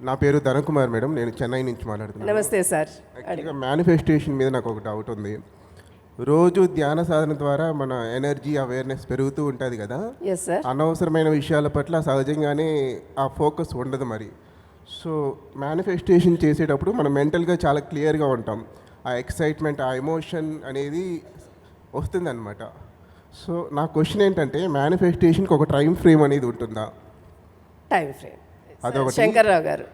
నా పేరు ధనకుమార్ మేడం నేను చెన్నై నుంచి మాట్లాడుతున్నాను. నమస్తే సార్. యాక్చువల్గా మేనిఫెస్టేషన్ మీద నాకు ఒక డౌట్ ఉంది. రోజు ధ్యాన సాధన ద్వారా మన ఎనర్జీ అవేర్నెస్ పెరుగుతూ ఉంటుంది కదా? అనవసరమైన విషయాల పట్ల సహజంగానే ఆ ఫోకస్ ఉండదు మరి. సో మేనిఫెస్టేషన్ చేసేటప్పుడు మనం మెంటల్గా చాలా క్లియర్గా ఉంటాం. ఆ ఎక్సైట్మెంట్ ఆ ఎమోషన్ అనేది వస్తుందన్నమాట. సో నా క్వశ్చన్ ఏంటంటే మేనిఫెస్టేషన్కి ఒక టైం ఫ్రేమ్ అనేది ఉంటుందా? టైం ఫ్రేమ్ అదొకటి. శంకర్రావు గారు.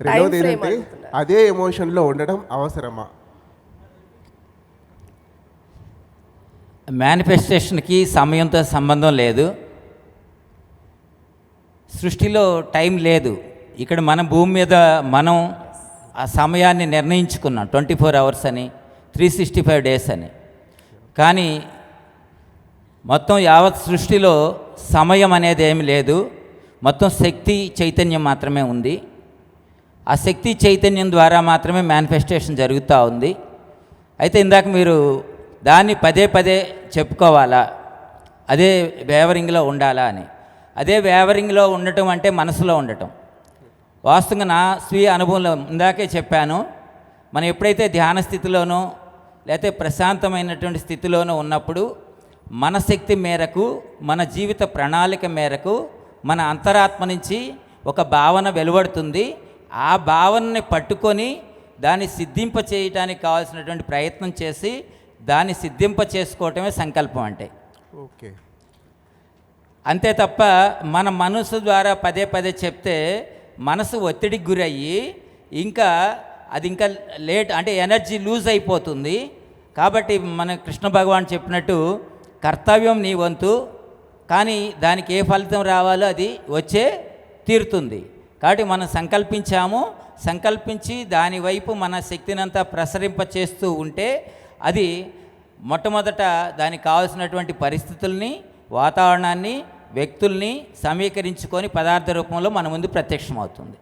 రెండవది ఏంటంటే అదే ఎమోషన్లో ఉండడం అవసరమా? మేనిఫెస్టేషన్కి సమయంతో సంబంధం లేదు. సృష్టిలో టైం లేదు. ఇక్కడ మన భూమి మీద మనం ఆ సమయాన్ని నిర్ణయించుకున్నాం. ట్వంటీ ఫోర్ అవర్స్ అని త్రీ సిక్స్టీ ఫైవ్ డేస్ అని. కానీ మొత్తం యావత్ సృష్టిలో సమయం అనేది ఏమి లేదు. మొత్తం శక్తి చైతన్యం మాత్రమే ఉంది. ఆ శక్తి చైతన్యం ద్వారా మాత్రమే మేనిఫెస్టేషన్ జరుగుతూ ఉంది. అయితే ఇందాక మీరు దాన్ని పదే పదే చెప్పుకోవాలా? అదే వేవరింగ్లో ఉండాలా అని. అదే వేవరింగ్లో ఉండటం అంటే మనసులో ఉండటం. వాస్తవంగా నా స్వీయ అనుభవంలో ఇందాకే చెప్పాను మనం ఎప్పుడైతే ధ్యాన స్థితిలోనో లేకపోతే ప్రశాంతమైనటువంటి స్థితిలోనూ ఉన్నప్పుడు మన శక్తి మేరకు మన జీవిత ప్రణాళిక మేరకు మన అంతరాత్మ నుంచి ఒక భావన వెలువడుతుంది. ఆ భావనని పట్టుకొని దాన్ని సిద్ధింప చేయడానికి కావాల్సినటువంటి ప్రయత్నం చేసి దాన్ని సిద్ధింప చేసుకోవటమే సంకల్పం అంటే. ఓకే. అంతే తప్ప మన మనసు ద్వారా పదే పదే చెప్తే మనసు ఒత్తిడికి గురయ్యి ఇంకా అది ఇంకా లేట్ అంటే ఎనర్జీ లూజ్ అయిపోతుంది. కాబట్టి మన కృష్ణ భగవాన్ చెప్పినట్టు కర్తవ్యం నీ వంతు కానీ దానికి ఏ ఫలితం రావాలో అది వచ్చే తీరుతుంది. కాబట్టి మనం సంకల్పించాము. సంకల్పించి దాని వైపు మన శక్తినంతా ప్రసరింప చేస్తూ ఉంటే అది మొట్టమొదట దానికి కావాల్సినటువంటి పరిస్థితుల్ని వాతావరణాన్ని వ్యక్తుల్ని సమీకరించుకొని పదార్థ రూపంలో మన ముందు ప్రత్యక్షమవుతుంది.